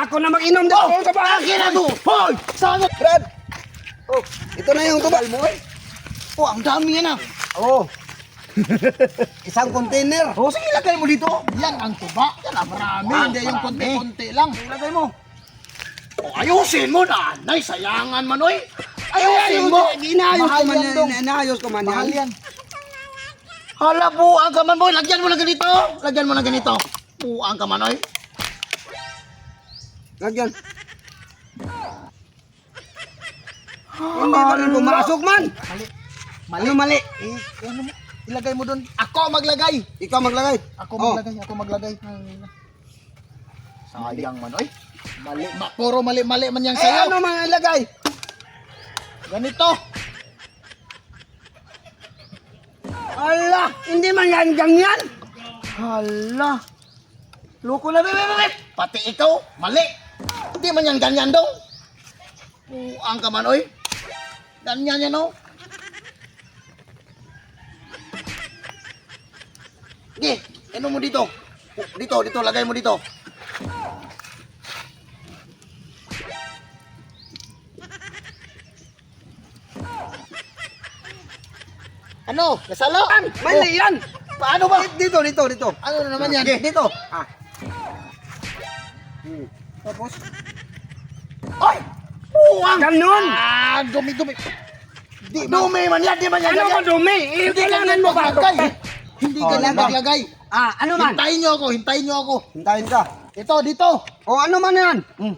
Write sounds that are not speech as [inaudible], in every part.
ako na mag-inom dito Oh, sa akin na to! Hoy! Saan na? Brad! Oh, ito na yung tubal mo eh. Oh, ang dami yan ah. Oh. [laughs] Isang container. Oh, sige, lagay mo dito. Yan ang tuba. Yan ang marami. Ah, Hindi yung konti-konti lang. Ilagay mo. Oh, ayusin mo na. Nay, sayangan man, oy. Ayusin Ayusin mo. Inaayos ko man yan. Inaayos ko man Mahal yan. yan. Hala, buang ka man, boy. Lagyan mo na ganito. Lagyan mo na ganito. Buang ka man, oy. Lagyan. Hindi man rin pumasok man. Mali. Ano mali? Eh, ano mo? Ilagay mo doon. Ako maglagay. Ikaw maglagay. Ako Oh. maglagay. Ako maglagay. Sayang man, oy. Mali. Ma, puro mali-mali man yan Eh, sa'yo. ano man ilagay? Ganito. Ala, hindi man yan ganyan. Hala. Loko na, bebe, bebe. Pati ikaw, mali. Hindi man yan ganyan daw. Buang ka man, oy. Ganyan yan, oh. Sige, ano mo dito? Dito, dito, lagay mo dito. Ano? Nasalo? Mali yan. Paano ba? Dito, dito, dito. Ano na naman yan? Sige, dito. Ah. Hmm. Tapos? Ay! Buwang! Ganon. Ah, dumi-dumi. Di, dumi man yan, di man yan. Ano ba dumi? Eh, Hindi kailangan ganyan mo ba? maglagay. Hindi Oh, ganyan diba? maglagay. Ah, ano man? Hintayin nyo ako, hintayin nyo ako. Hintayin ka. Ito, dito. O ano man yan? Hmm.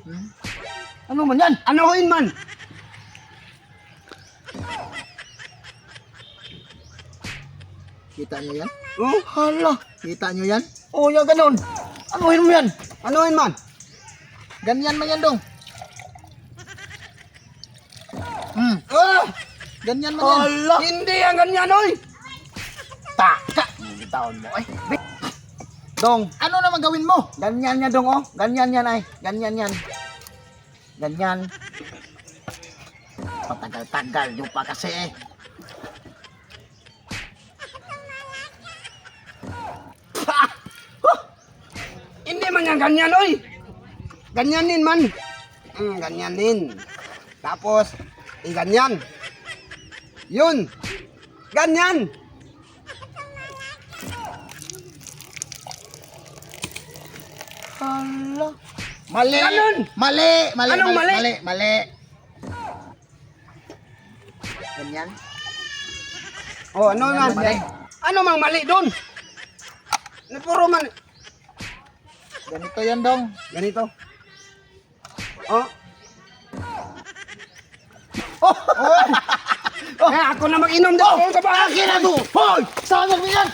Ano man yan? Anuhin man? Kita nyo yan? Oh, Hala. Kita nyo yan? Oh, yan ganun. Anuhin mo yan? anuhin man? Ganyan man yan dong. Hmm. Ah, Ganyan man yan. ala. Hindi yan ganyan, oy. Taka. Bitaon mo, eh. Dong, Ano naman gawin mo? Ganyan niya dong, oh. Ganyan yan, ay. Ganyan yan. Ganyan. Patagal-tagal nyo pa kasi, eh. hindi man yan ganyan, oy. Ganyanin man. Hmm, ganyanin. Tapos, eh, ganyan. Yun. Ganyan. Hala. Mali. Ganun. Mali. Mali. Anong mali? Mali. Mali. Ganyan. Oh, ano Ganyan, man? mali. Ano mang mali doon? Na Puro man. Ganito yan dong. Ganito. Oh. Oh! [laughs] Eh, ako na mag-inom dito sa bahay. Akin na to! Hoy! Saan mo yan?